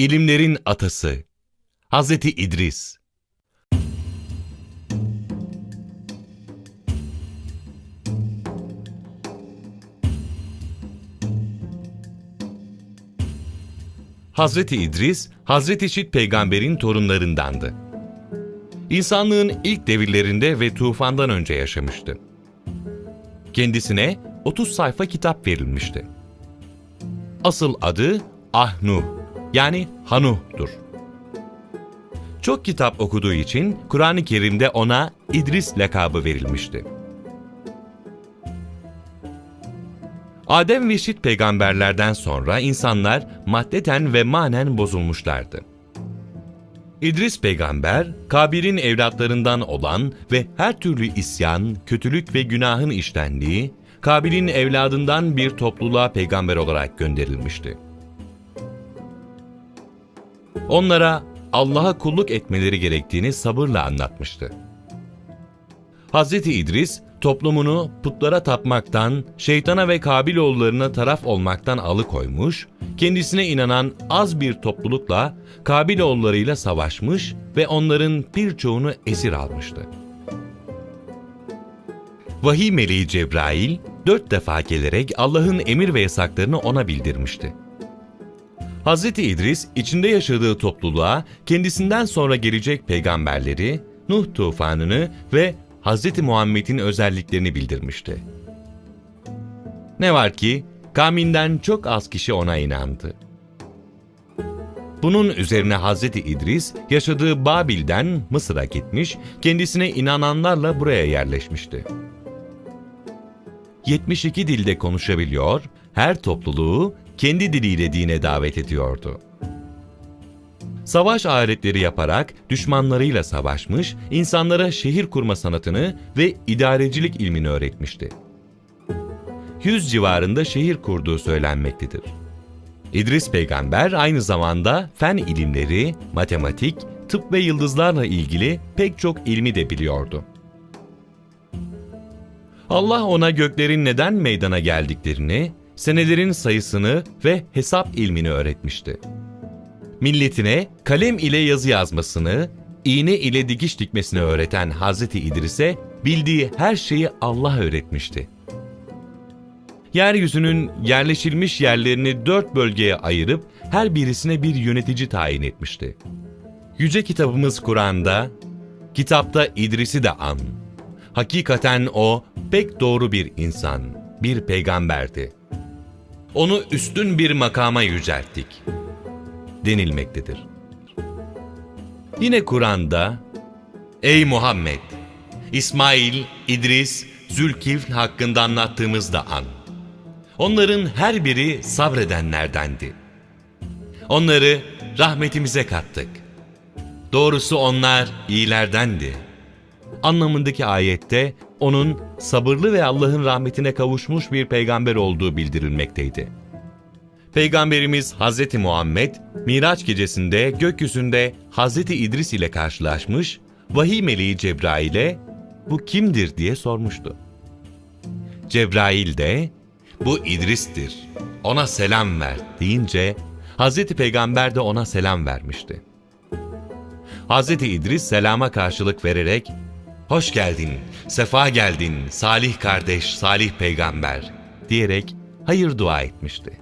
İlimlerin atası Hazreti İdris Hazreti İdris, Hazreti Şit peygamberin torunlarındandı. İnsanlığın ilk devirlerinde ve tufandan önce yaşamıştı. Kendisine 30 sayfa kitap verilmişti. Asıl adı Ahnuh yani Hanuh'tur. Çok kitap okuduğu için Kur'an-ı Kerim'de ona İdris lakabı verilmişti. Adem ve Şit peygamberlerden sonra insanlar maddeten ve manen bozulmuşlardı. İdris peygamber, Kabir'in evlatlarından olan ve her türlü isyan, kötülük ve günahın işlendiği, Kabil'in evladından bir topluluğa peygamber olarak gönderilmişti. Onlara Allah'a kulluk etmeleri gerektiğini sabırla anlatmıştı. Hz. İdris, toplumunu putlara tapmaktan, şeytana ve Kabiloğullarına taraf olmaktan alıkoymuş, kendisine inanan az bir toplulukla Kabiloğullarıyla savaşmış ve onların birçoğunu esir almıştı. Vahiy meleği Cebrail dört defa gelerek Allah'ın emir ve yasaklarını ona bildirmişti. Hz. İdris içinde yaşadığı topluluğa kendisinden sonra gelecek peygamberleri, Nuh tufanını ve Hz. Muhammed'in özelliklerini bildirmişti. Ne var ki kavminden çok az kişi ona inandı. Bunun üzerine Hz. İdris yaşadığı Babil'den Mısır'a gitmiş, kendisine inananlarla buraya yerleşmişti. 72 dilde konuşabiliyor, her topluluğu kendi diliyle dine davet ediyordu. Savaş aletleri yaparak düşmanlarıyla savaşmış, insanlara şehir kurma sanatını ve idarecilik ilmini öğretmişti. Yüz civarında şehir kurduğu söylenmektedir. İdris peygamber aynı zamanda fen ilimleri, matematik, tıp ve yıldızlarla ilgili pek çok ilmi de biliyordu. Allah ona göklerin neden meydana geldiklerini, senelerin sayısını ve hesap ilmini öğretmişti. Milletine kalem ile yazı yazmasını, iğne ile dikiş dikmesini öğreten Hz. İdris'e bildiği her şeyi Allah öğretmişti. Yeryüzünün yerleşilmiş yerlerini dört bölgeye ayırıp her birisine bir yönetici tayin etmişti. Yüce kitabımız Kur'an'da, kitapta İdris'i de an. Hakikaten o pek doğru bir insan, bir peygamberdi. Onu üstün bir makama yücelttik denilmektedir. Yine Kur'an'da Ey Muhammed! İsmail, İdris, Zülkifl hakkında anlattığımızda an. Onların her biri sabredenlerdendi. Onları rahmetimize kattık. Doğrusu onlar iyilerdendi. Anlamındaki ayette onun sabırlı ve Allah'ın rahmetine kavuşmuş bir peygamber olduğu bildirilmekteydi. Peygamberimiz Hz. Muhammed, Miraç gecesinde gökyüzünde Hz. İdris ile karşılaşmış, vahiy meleği Cebrail'e bu kimdir diye sormuştu. Cebrail de bu İdris'tir, ona selam ver deyince Hz. Peygamber de ona selam vermişti. Hz. İdris selama karşılık vererek hoş geldin, sefa geldin, salih kardeş, salih peygamber diyerek hayır dua etmişti.